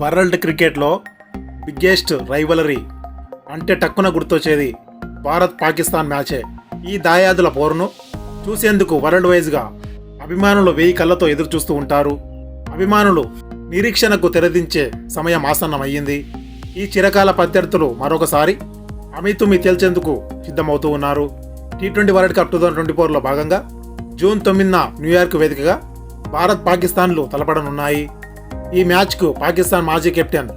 World క్రికెట్లో biggest rivalry అంటే టక్కున గుర్తొచ్చేది భారత్ పాకిస్తాన్ మ్యాచే. ఈ దాయాదుల పోరును చూసేందుకు వరల్డ్ వైజ్గా అభిమానులు వెయ్యి కళ్ళతో ఎదురు చూస్తూ ఉంటారు. అభిమానులు నిరీక్షణకు తెరదించే సమయం ఆసన్నమయ్యింది. ఈ చిరకాల ప్రత్యర్థులు మరొకసారి అమితుమి తేల్చేందుకు సిద్ధమవుతూ ఉన్నారు. T twenty world cup two thousand twenty ఫోర్లో భాగంగా జూన్ తొమ్మిదిన న్యూయార్క్ వేదికగా భారత్ పాకిస్తాన్లు తలపడనున్నాయి. ఈ మ్యాచ్కు పాకిస్తాన్ మాజీ కెప్టెన్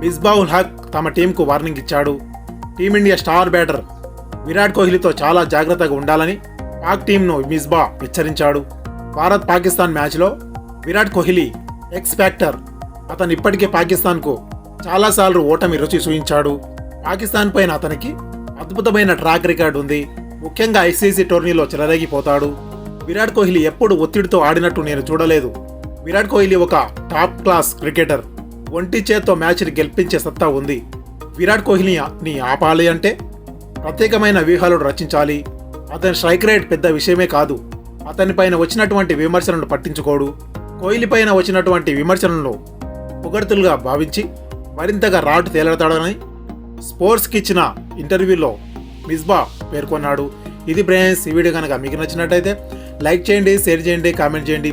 మిస్బావుల్ హక్ తమ టీంకు వార్నింగ్ ఇచ్చాడు. Team India star batter Virat కోహ్లీతో చాలా జాగ్రత్తగా ఉండాలని పాక్ టీంను మిస్బా హెచ్చరించాడు. భారత్ పాకిస్తాన్ మ్యాచ్లో విరాట్ కోహ్లీ ఎక్స్ ఫ్యాక్టర్ అతను ఇప్పటికే పాకిస్తాన్కు చాలాసార్లు ఓటమి రుచి చూయించాడు పాకిస్తాన్ పైన అతనికి అద్భుతమైన ట్రాక్ రికార్డ్ ఉంది. ముఖ్యంగా ఐసీసీ టోర్నీలో చెలరేగిపోతాడు. విరాట్ కోహ్లీ ఎప్పుడు ఒత్తిడితో ఆడినట్టు నేను చూడలేదు. విరాట్ కోహ్లీ ఒక టాప్ క్లాస్ క్రికెటర్. ఒంటి చేత్తో మ్యాచ్ని గెలిపించే సత్తా ఉంది. విరాట్ కోహ్లీని ఆపాలి అంటే ప్రత్యేకమైన వ్యూహాలను రచించాలి. అతని స్ట్రైక్ రేట్ పెద్ద విషయమే కాదు. అతనిపైన వచ్చినటువంటి విమర్శలను పట్టించుకోడు. కోహ్లీ పైన వచ్చినటువంటి విమర్శలను పొగడ్తలుగా భావించి మరింతగా రాటు తేలడతాడని స్పోర్ట్స్కి ఇచ్చిన ఇంటర్వ్యూలో మిస్బా పేర్కొన్నాడు. ఇది బ్రేన్స్ ఈ వీడియో కనుక మీకు నచ్చినట్టయితే లైక్ చేయండి షేర్ చేయండి కామెంట్ చేయండి.